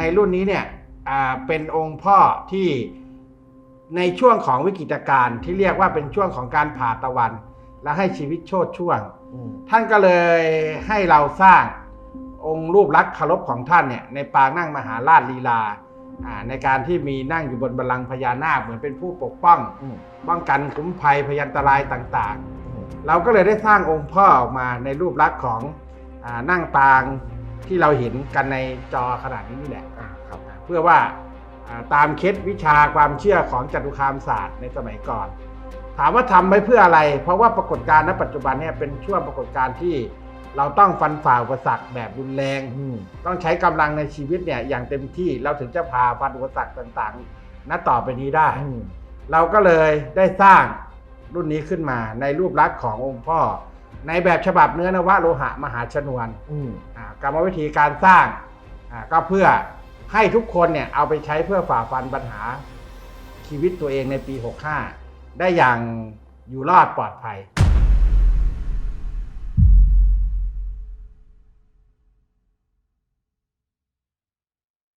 ในรุ่นนี้เนี่ยอ่าเป็นองค์พ่อที่ในช่วงของวิกฤตการณ์ที่เรียกว่าเป็นช่วงของการผ่าตะวัน และให้ชีวิตโชดช่วงอืมท่านก็เลยให้เราสร้างองค์รูปลักษณ์เคารพของท่านเนี่ยในปางนั่งมหาราชลีลาอ่าในการที่มีนั่งอยู่บนบัลลังก์พญานาคเหมือนเป็นผู้ปกป้องอืมป้องกันคุ้มภัยพยันตรายต่างอืมๆเราก็เลยได้สร้างองค์พ่อออกมาในรูปลักษณ์ของอานั่งปาง ที่เราเห็นกันในจอขนาดนี้นี่แหละอะครับเพื่อว่าอ่าตามเคล็ดวิชาความเชื่อของจตุคามศาสตร์ในสมัยก่อน ถามว่าทำไปเพื่ออะไร เพราะว่าปรากฏการณ์ณปัจจุบันเนี่ยเป็นช่วงปรากฏการณ์ที่เราต้องฟันฝ่าอุปสรรคแบบรุนแรงอืมต้องใช้กำลังในชีวิตเนี่ยอย่างเต็มที่เราถึงจะพาฟันอุปสรรคต่างๆณต่อไปนี้ได้อืมเราก็เลยได้สร้างรุ่นนี้ขึ้นมาในรูปลักษณ์ขององค์พ่อ ในแบบฉบับเนื้อนวโลหะมหาชนวนอืมอ่ากรรมวิธีการสร้างอ่าก็เพื่อให้ทุกคนเนี่ยเอาไปใช้เพื่อฝ่าฟันปัญหาชีวิตตัวเองในปี 65 ได้อย่างอยู่รอดปลอดภัย